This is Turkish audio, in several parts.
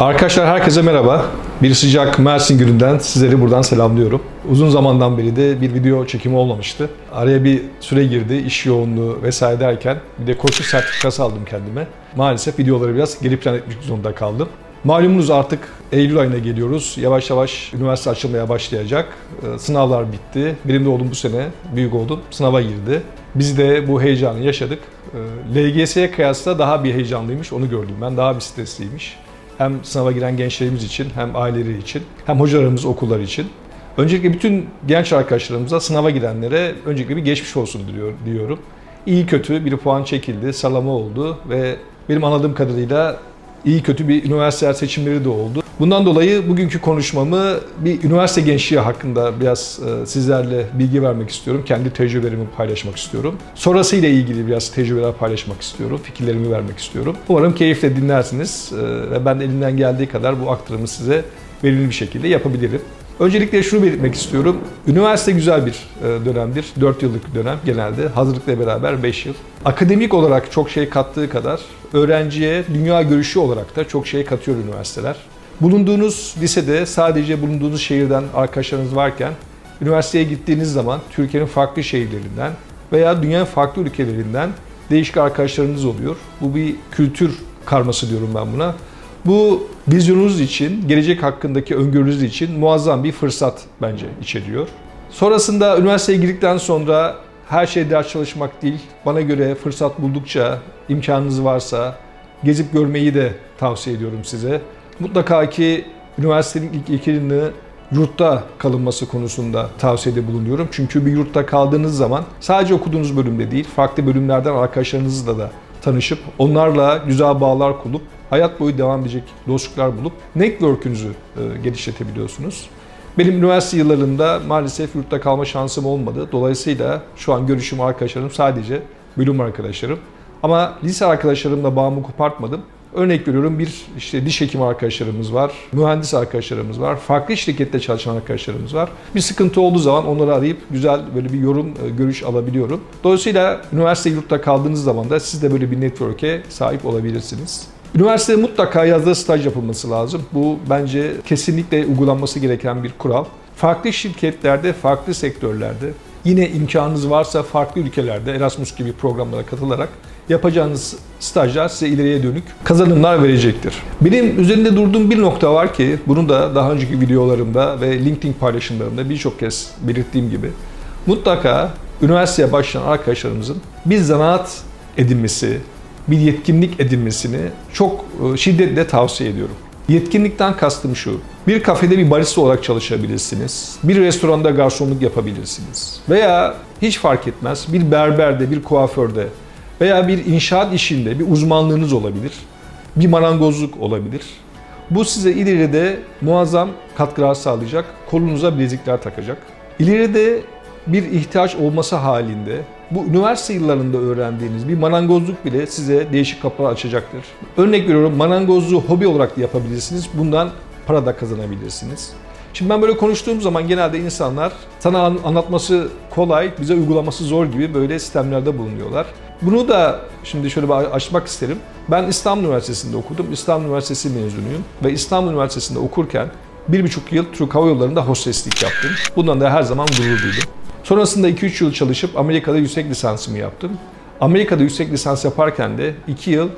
Arkadaşlar herkese merhaba. Bir sıcak Mersin gününden sizleri buradan selamlıyorum. Uzun zamandan beri de bir video çekimi olmamıştı. Araya bir süre girdi, iş yoğunluğu vesaire derken bir de koçluk sertifikası aldım kendime. Maalesef videoları biraz geri plan etmek zorunda kaldım. Malumunuz artık Eylül ayına geliyoruz. Yavaş yavaş üniversite açılmaya başlayacak. Ee, Sınavlar bitti. Benim de oğlum bu sene, büyük oğlum sınava girdi. Biz de bu heyecanı yaşadık. Ee, LGS'ye kıyasla daha bir heyecanlıymış, onu gördüm ben. Daha bir stresliymiş. Hem sınava giren gençlerimiz için, hem aileleri için, hem hocalarımız okullar için. Öncelikle bütün genç arkadaşlarımıza, sınava girenlere öncelikle bir geçmiş olsun diliyor- diyorum. İyi kötü bir puan çekildi, salama oldu ve benim anladığım kadarıyla iyi kötü bir üniversite seçimleri de oldu. Bundan dolayı bugünkü konuşmamı bir üniversite gençliği hakkında biraz e, sizlerle bilgi vermek istiyorum. Kendi tecrübelerimi paylaşmak istiyorum. Sonrasıyla ilgili biraz tecrübeler paylaşmak istiyorum. Fikirlerimi vermek istiyorum. Umarım keyifle dinlersiniz e, ve ben de elimden geldiği kadar bu aktarımı size verimli bir şekilde yapabilirim. Öncelikle şunu belirtmek istiyorum. Üniversite güzel bir e, dönemdir. 4 yıllık dönem genelde. Hazırlıkla beraber 5 yıl. Akademik olarak çok şey kattığı kadar öğrenciye dünya görüşü olarak da çok şey katıyor üniversiteler. Bulunduğunuz lisede sadece bulunduğunuz şehirden arkadaşlarınız varken üniversiteye gittiğiniz zaman Türkiye'nin farklı şehirlerinden veya dünyanın farklı ülkelerinden değişik arkadaşlarınız oluyor. Bu bir kültür karması diyorum ben buna. Bu vizyonunuz için, gelecek hakkındaki öngörünüz için muazzam bir fırsat bence içeriyor. Sonrasında üniversiteye girdikten sonra her şey ders çalışmak değil. Bana göre fırsat buldukça, imkanınız varsa gezip görmeyi de tavsiye ediyorum size. Mutlaka ki üniversitenin ilk iki yılını yurtta kalınması konusunda tavsiyede bulunuyorum. Çünkü bir yurtta kaldığınız zaman sadece okuduğunuz bölümde değil, farklı bölümlerden arkadaşlarınızla da tanışıp onlarla güzel bağlar kurup hayat boyu devam edecek dostluklar bulup network'ünüzü e, genişletebiliyorsunuz. Benim üniversite yıllarında maalesef yurtta kalma şansım olmadı. Dolayısıyla şu an görüşüm arkadaşlarım sadece bölüm arkadaşlarım. Ama lise arkadaşlarımla bağımı kopartmadım. Örnek veriyorum bir işte diş hekimi arkadaşlarımız var, mühendis arkadaşlarımız var, farklı şirkette çalışan arkadaşlarımız var. Bir sıkıntı olduğu zaman onları arayıp güzel böyle bir yorum, e, görüş alabiliyorum. Dolayısıyla üniversite yurtta kaldığınız zaman da siz de böyle bir network'e sahip olabilirsiniz. Üniversitede mutlaka yazda staj yapılması lazım. Bu bence kesinlikle uygulanması gereken bir kural. Farklı şirketlerde, farklı sektörlerde yine imkanınız varsa farklı ülkelerde Erasmus gibi programlara katılarak yapacağınız stajlar size ileriye dönük kazanımlar verecektir. Benim üzerinde durduğum bir nokta var ki bunu da daha önceki videolarımda ve LinkedIn paylaşımlarımda birçok kez belirttiğim gibi mutlaka üniversiteye başlayan arkadaşlarımızın bir zanaat edinmesi, bir yetkinlik edinmesini çok e, şiddetle tavsiye ediyorum. Yetkinlikten kastım şu. Bir kafede bir barista olarak çalışabilirsiniz. Bir restoranda garsonluk yapabilirsiniz. Veya hiç fark etmez bir berberde, bir kuaförde veya bir inşaat işinde bir uzmanlığınız olabilir. Bir marangozluk olabilir. Bu size ileride muazzam katkılar sağlayacak. Kolunuza bilezikler takacak. İleride bir ihtiyaç olması halinde bu üniversite yıllarında öğrendiğiniz bir marangozluk bile size değişik kapılar açacaktır. Örnek veriyorum marangozluğu hobi olarak da yapabilirsiniz. Bundan para da kazanabilirsiniz. Şimdi ben böyle konuştuğum zaman genelde insanlar sana an- anlatması kolay, bize uygulaması zor gibi böyle sistemlerde bulunuyorlar. Bunu da şimdi şöyle bir açmak isterim. Ben İstanbul Üniversitesi'nde okudum. İstanbul Üniversitesi mezunuyum ve İstanbul Üniversitesi'nde okurken bir buçuk yıl Türk Hava Yolları'nda hosteslik yaptım. Bundan da her zaman gurur duydum. Sonrasında 2-3 yıl çalışıp Amerika'da yüksek lisansımı yaptım. Amerika'da yüksek lisans yaparken de 2 yıl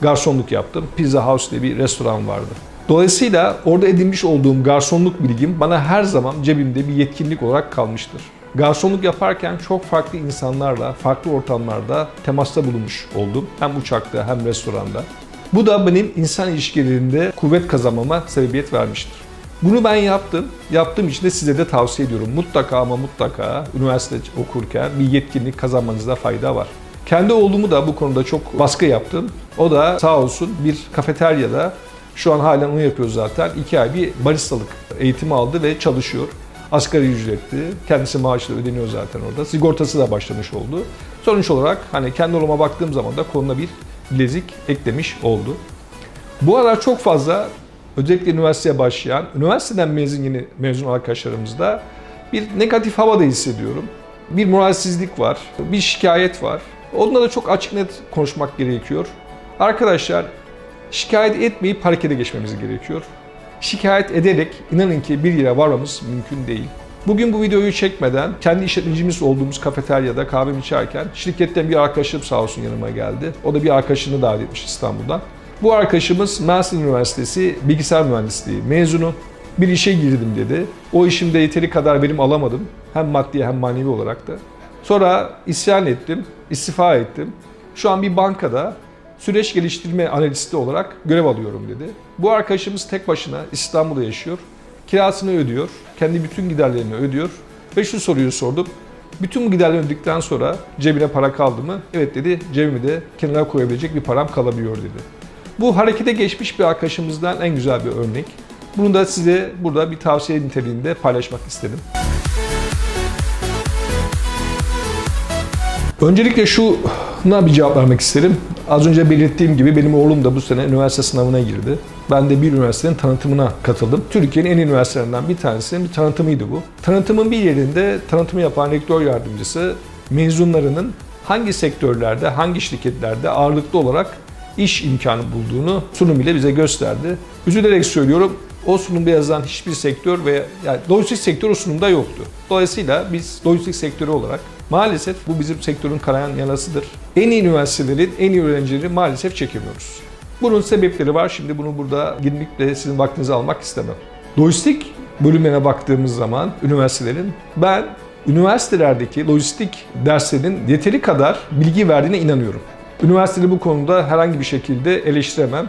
garsonluk yaptım. Pizza House diye bir restoran vardı. Dolayısıyla orada edinmiş olduğum garsonluk bilgim bana her zaman cebimde bir yetkinlik olarak kalmıştır. Garsonluk yaparken çok farklı insanlarla, farklı ortamlarda temasta bulunmuş oldum. Hem uçakta hem restoranda. Bu da benim insan ilişkilerinde kuvvet kazanmama sebebiyet vermiştir. Bunu ben yaptım. Yaptığım için de size de tavsiye ediyorum. Mutlaka ama mutlaka üniversite okurken bir yetkinlik kazanmanızda fayda var. Kendi oğlumu da bu konuda çok baskı yaptım. O da sağ olsun bir kafeteryada şu an halen onu yapıyoruz zaten. iki ay bir baristalık eğitimi aldı ve çalışıyor. Asgari ücretli. Kendisi maaşla ödeniyor zaten orada. Sigortası da başlamış oldu. Sonuç olarak hani kendi oğluma baktığım zaman da koluna bir bilezik eklemiş oldu. Bu aralar çok fazla özellikle üniversiteye başlayan, üniversiteden mezun yeni mezun arkadaşlarımızda bir negatif havada hissediyorum. Bir moralsizlik var, bir şikayet var. Onunla da çok açık net konuşmak gerekiyor. Arkadaşlar Şikayet etmeyip harekete geçmemiz gerekiyor. Şikayet ederek inanın ki bir yere varmamız mümkün değil. Bugün bu videoyu çekmeden kendi işletmecimiz olduğumuz kafeteryada kahvemi içerken şirketten bir arkadaşım sağ olsun yanıma geldi. O da bir arkadaşını davet etmiş İstanbul'dan. Bu arkadaşımız Mersin Üniversitesi Bilgisayar Mühendisliği mezunu. Bir işe girdim dedi. O işimde yeteri kadar verim alamadım. Hem maddi hem manevi olarak da. Sonra isyan ettim, istifa ettim. Şu an bir bankada süreç geliştirme analisti olarak görev alıyorum dedi. Bu arkadaşımız tek başına İstanbul'da yaşıyor. Kirasını ödüyor, kendi bütün giderlerini ödüyor. Ve şu soruyu sordum. Bütün bu giderleri ödedikten sonra cebine para kaldı mı? Evet dedi, cebime de kenara koyabilecek bir param kalabiliyor dedi. Bu harekete geçmiş bir arkadaşımızdan en güzel bir örnek. Bunu da size burada bir tavsiye niteliğinde paylaşmak istedim. Öncelikle şuna bir cevap vermek isterim. Az önce belirttiğim gibi benim oğlum da bu sene üniversite sınavına girdi. Ben de bir üniversitenin tanıtımına katıldım. Türkiye'nin en üniversitelerinden bir tanesinin bir tanıtımıydı bu. Tanıtımın bir yerinde tanıtımı yapan rektör yardımcısı mezunlarının hangi sektörlerde, hangi şirketlerde ağırlıklı olarak iş imkanı bulduğunu sunum ile bize gösterdi. Üzülerek söylüyorum, o sunumda yazılan hiçbir sektör ve yani lojistik sektör o sunumda yoktu. Dolayısıyla biz lojistik sektörü olarak maalesef bu bizim sektörün karayan yanasıdır. En iyi üniversitelerin en iyi öğrencileri maalesef çekemiyoruz. Bunun sebepleri var. Şimdi bunu burada girmekle sizin vaktinizi almak istemem. Lojistik bölümlerine baktığımız zaman üniversitelerin ben üniversitelerdeki lojistik derslerin yeteri kadar bilgi verdiğine inanıyorum. Üniversitede bu konuda herhangi bir şekilde eleştiremem.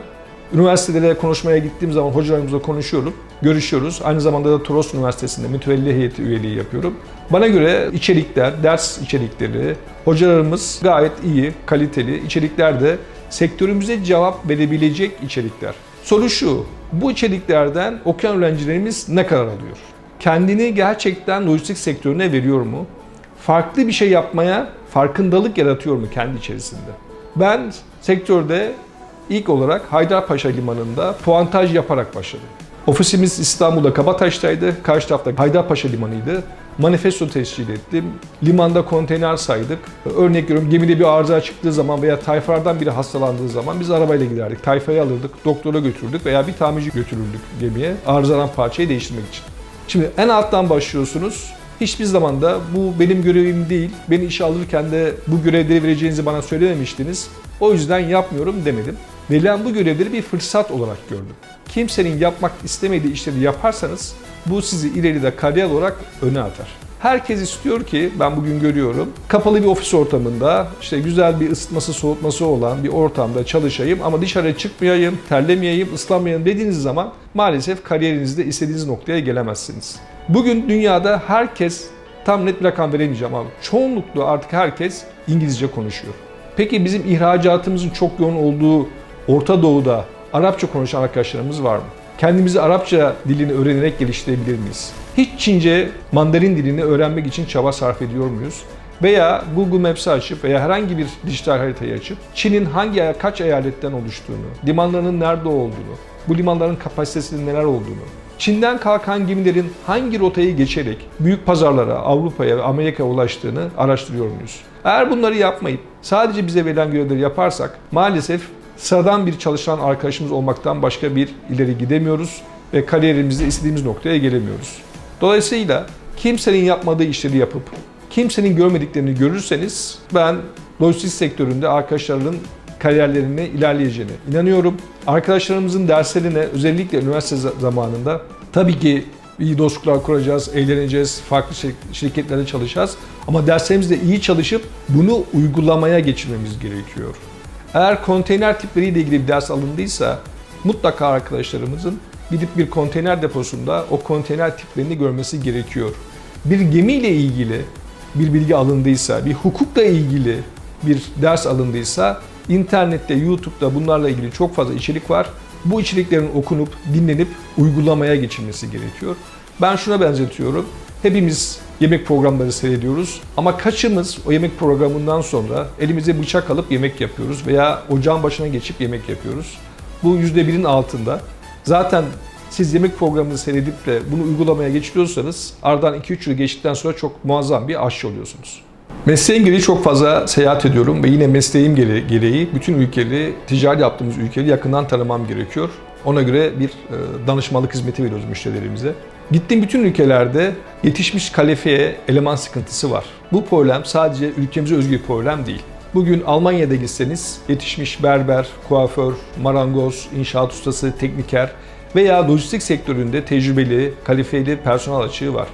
Üniversitelere konuşmaya gittiğim zaman hocalarımızla konuşuyorum, görüşüyoruz. Aynı zamanda da Toros Üniversitesi'nde mütevelli heyeti üyeliği yapıyorum. Bana göre içerikler, ders içerikleri, hocalarımız gayet iyi, kaliteli içeriklerde sektörümüze cevap verebilecek içerikler. Soru şu, bu içeriklerden okuyan öğrencilerimiz ne kadar alıyor? Kendini gerçekten lojistik sektörüne veriyor mu? Farklı bir şey yapmaya farkındalık yaratıyor mu kendi içerisinde? Ben sektörde ilk olarak Haydarpaşa Limanı'nda puantaj yaparak başladım. Ofisimiz İstanbul'da Kabataş'taydı. Karşı tarafta Haydarpaşa Limanı'ydı. Manifesto tescil ettim. Limanda konteyner saydık. Örnek veriyorum gemide bir arıza çıktığı zaman veya tayfalardan biri hastalandığı zaman biz arabayla giderdik. Tayfayı alırdık, doktora götürürdük veya bir tamirci götürürdük gemiye arızalan parçayı değiştirmek için. Şimdi en alttan başlıyorsunuz. Hiçbir zaman da bu benim görevim değil. Beni işe alırken de bu görevleri vereceğinizi bana söylememiştiniz. O yüzden yapmıyorum demedim. Verilen bu görevleri bir fırsat olarak gördüm. Kimsenin yapmak istemediği işleri yaparsanız bu sizi ileride kariyer olarak öne atar. Herkes istiyor ki ben bugün görüyorum kapalı bir ofis ortamında işte güzel bir ısıtması soğutması olan bir ortamda çalışayım ama dışarı çıkmayayım, terlemeyeyim, ıslanmayayım dediğiniz zaman maalesef kariyerinizde istediğiniz noktaya gelemezsiniz. Bugün dünyada herkes tam net bir rakam veremeyeceğim ama çoğunlukla artık herkes İngilizce konuşuyor. Peki bizim ihracatımızın çok yoğun olduğu Orta Doğu'da Arapça konuşan arkadaşlarımız var mı? Kendimizi Arapça dilini öğrenerek geliştirebilir miyiz? Hiç Çince, Mandarin dilini öğrenmek için çaba sarf ediyor muyuz? Veya Google Maps'i açıp veya herhangi bir dijital haritayı açıp Çin'in hangi kaç eyaletten oluştuğunu, limanlarının nerede olduğunu, bu limanların kapasitesinin neler olduğunu, Çin'den kalkan gemilerin hangi rotayı geçerek büyük pazarlara, Avrupa'ya ve Amerika'ya ulaştığını araştırıyor muyuz? Eğer bunları yapmayıp sadece bize verilen görevleri yaparsak maalesef sıradan bir çalışan arkadaşımız olmaktan başka bir ileri gidemiyoruz ve kariyerimizde istediğimiz noktaya gelemiyoruz. Dolayısıyla kimsenin yapmadığı işleri yapıp kimsenin görmediklerini görürseniz ben lojistik sektöründe arkadaşların kariyerlerine ilerleyeceğine inanıyorum. Arkadaşlarımızın derslerine özellikle üniversite zamanında tabii ki iyi dostluklar kuracağız, eğleneceğiz, farklı şirketlerde çalışacağız. Ama derslerimizde iyi çalışıp bunu uygulamaya geçirmemiz gerekiyor. Eğer konteyner tipleriyle ilgili bir ders alındıysa mutlaka arkadaşlarımızın gidip bir konteyner deposunda o konteyner tiplerini görmesi gerekiyor. Bir gemiyle ilgili bir bilgi alındıysa, bir hukukla ilgili bir ders alındıysa internette, YouTube'da bunlarla ilgili çok fazla içerik var. Bu içeriklerin okunup, dinlenip uygulamaya geçilmesi gerekiyor. Ben şuna benzetiyorum. Hepimiz yemek programları seyrediyoruz ama kaçımız o yemek programından sonra elimize bıçak alıp yemek yapıyoruz veya ocağın başına geçip yemek yapıyoruz. Bu %1'in altında. Zaten siz yemek programını seyredip de bunu uygulamaya geçiriyorsanız aradan 2-3 yıl geçtikten sonra çok muazzam bir aşçı oluyorsunuz. Mesleğim gereği çok fazla seyahat ediyorum ve yine mesleğim gere- gereği bütün ülkeleri, ticari yaptığımız ülkeleri yakından tanımam gerekiyor. Ona göre bir e, danışmanlık hizmeti veriyoruz müşterilerimize. Gittiğim bütün ülkelerde yetişmiş kalifeye eleman sıkıntısı var. Bu problem sadece ülkemize özgü bir problem değil. Bugün Almanya'da gitseniz yetişmiş berber, kuaför, marangoz, inşaat ustası, tekniker veya lojistik sektöründe tecrübeli, kalifeli personel açığı var.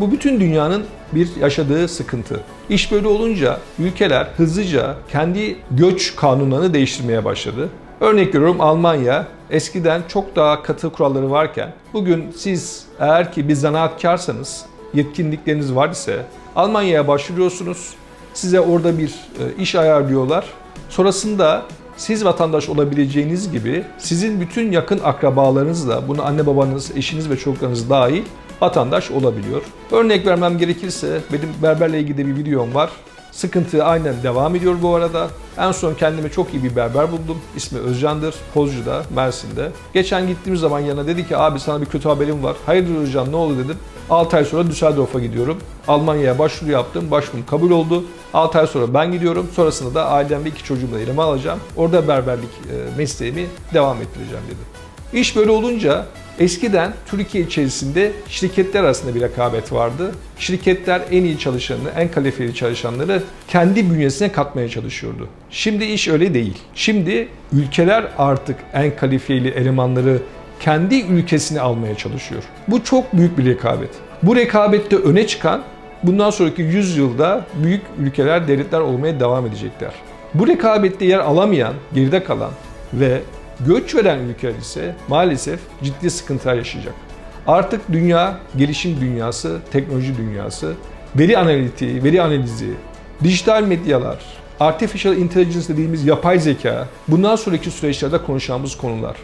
Bu bütün dünyanın bir yaşadığı sıkıntı. İş böyle olunca ülkeler hızlıca kendi göç kanunlarını değiştirmeye başladı. Örnek veriyorum Almanya eskiden çok daha katı kuralları varken bugün siz eğer ki bir zanaatkarsanız yetkinlikleriniz var ise Almanya'ya başvuruyorsunuz. Size orada bir e, iş ayarlıyorlar. Sonrasında siz vatandaş olabileceğiniz gibi sizin bütün yakın akrabalarınız da bunu anne babanız, eşiniz ve çocuklarınız dahil vatandaş olabiliyor. Örnek vermem gerekirse benim berberle ilgili bir videom var. Sıkıntı aynen devam ediyor bu arada. En son kendime çok iyi bir berber buldum. İsmi Özcan'dır. Pozcu'da, Mersin'de. Geçen gittiğimiz zaman yanına dedi ki abi sana bir kötü haberim var. Hayırdır Özcan ne oldu dedim. 6 ay sonra Düsseldorf'a gidiyorum. Almanya'ya başvuru yaptım. Başvurum kabul oldu. 6 ay sonra ben gidiyorum. Sonrasında da ailem ve iki çocuğumla elime alacağım. Orada berberlik e, mesleğimi devam ettireceğim dedi. İş böyle olunca eskiden Türkiye içerisinde şirketler arasında bir rekabet vardı. Şirketler en iyi çalışanını, en kalifeli çalışanları kendi bünyesine katmaya çalışıyordu. Şimdi iş öyle değil. Şimdi ülkeler artık en kalifeli elemanları kendi ülkesine almaya çalışıyor. Bu çok büyük bir rekabet. Bu rekabette öne çıkan bundan sonraki 100 yılda büyük ülkeler, devletler olmaya devam edecekler. Bu rekabette yer alamayan, geride kalan ve göç veren ülkeler ise maalesef ciddi sıkıntılar yaşayacak. Artık dünya gelişim dünyası, teknoloji dünyası, veri analitiği, veri analizi, dijital medyalar, artificial intelligence dediğimiz yapay zeka bundan sonraki süreçlerde konuşacağımız konular.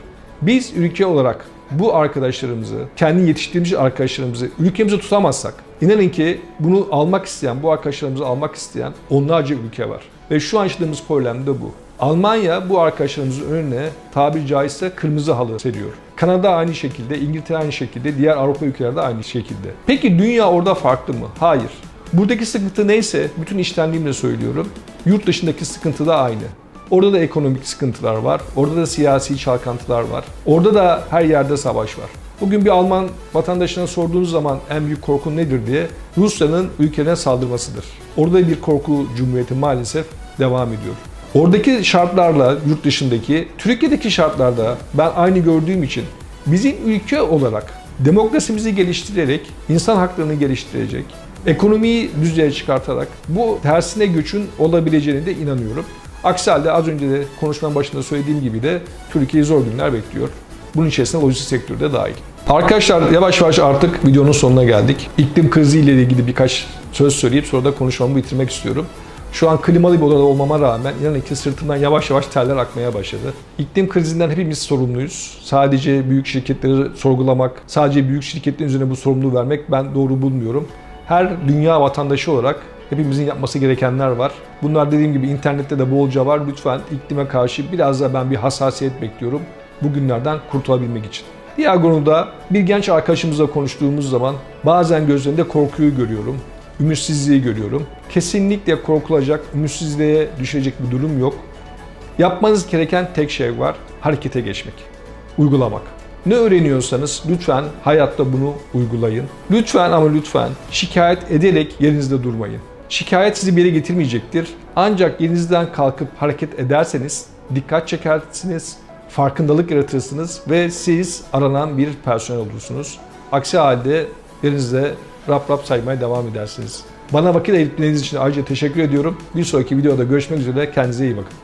Biz ülke olarak bu arkadaşlarımızı, kendi yetiştirdiğimiz arkadaşlarımızı ülkemize tutamazsak, inanın ki bunu almak isteyen, bu arkadaşlarımızı almak isteyen onlarca ülke var. Ve şu an yaşadığımız problem de bu. Almanya bu arkadaşlarımızın önüne tabiri caizse kırmızı halı seriyor. Kanada aynı şekilde, İngiltere aynı şekilde, diğer Avrupa ülkeleri de aynı şekilde. Peki dünya orada farklı mı? Hayır. Buradaki sıkıntı neyse, bütün iştenliğimle söylüyorum, yurt dışındaki sıkıntı da aynı. Orada da ekonomik sıkıntılar var, orada da siyasi çalkantılar var, orada da her yerde savaş var. Bugün bir Alman vatandaşına sorduğunuz zaman en büyük korkun nedir diye Rusya'nın ülkene saldırmasıdır. Orada bir korku cumhuriyeti maalesef devam ediyor. Oradaki şartlarla yurt dışındaki, Türkiye'deki şartlarda ben aynı gördüğüm için bizim ülke olarak demokrasimizi geliştirerek, insan haklarını geliştirecek, ekonomiyi düzeye çıkartarak bu tersine göçün olabileceğine de inanıyorum. Aksi halde az önce de konuşmanın başında söylediğim gibi de Türkiye'yi zor günler bekliyor. Bunun içerisinde lojistik sektörü de dahil. Arkadaşlar yavaş yavaş artık videonun sonuna geldik. İklim kriziyle ilgili birkaç söz söyleyip sonra da konuşmamı bitirmek istiyorum. Şu an klimalı bir odada olmama rağmen inanın ki sırtımdan yavaş yavaş terler akmaya başladı. İklim krizinden hepimiz sorumluyuz. Sadece büyük şirketleri sorgulamak, sadece büyük şirketlerin üzerine bu sorumluluğu vermek ben doğru bulmuyorum. Her dünya vatandaşı olarak hepimizin yapması gerekenler var. Bunlar dediğim gibi internette de bolca var. Lütfen iklime karşı biraz da ben bir hassasiyet bekliyorum bugünlerden kurtulabilmek için. Diğer konuda bir genç arkadaşımızla konuştuğumuz zaman bazen gözlerinde korkuyu görüyorum, ümitsizliği görüyorum. Kesinlikle korkulacak, ümitsizliğe düşecek bir durum yok. Yapmanız gereken tek şey var, harekete geçmek, uygulamak. Ne öğreniyorsanız lütfen hayatta bunu uygulayın. Lütfen ama lütfen şikayet ederek yerinizde durmayın. Şikayet sizi bir yere getirmeyecektir. Ancak yerinizden kalkıp hareket ederseniz dikkat çekersiniz, farkındalık yaratırsınız ve siz aranan bir personel olursunuz. Aksi halde yerinizde rap rap saymaya devam edersiniz. Bana vakit ayırdığınız için ayrıca teşekkür ediyorum. Bir sonraki videoda görüşmek üzere. Kendinize iyi bakın.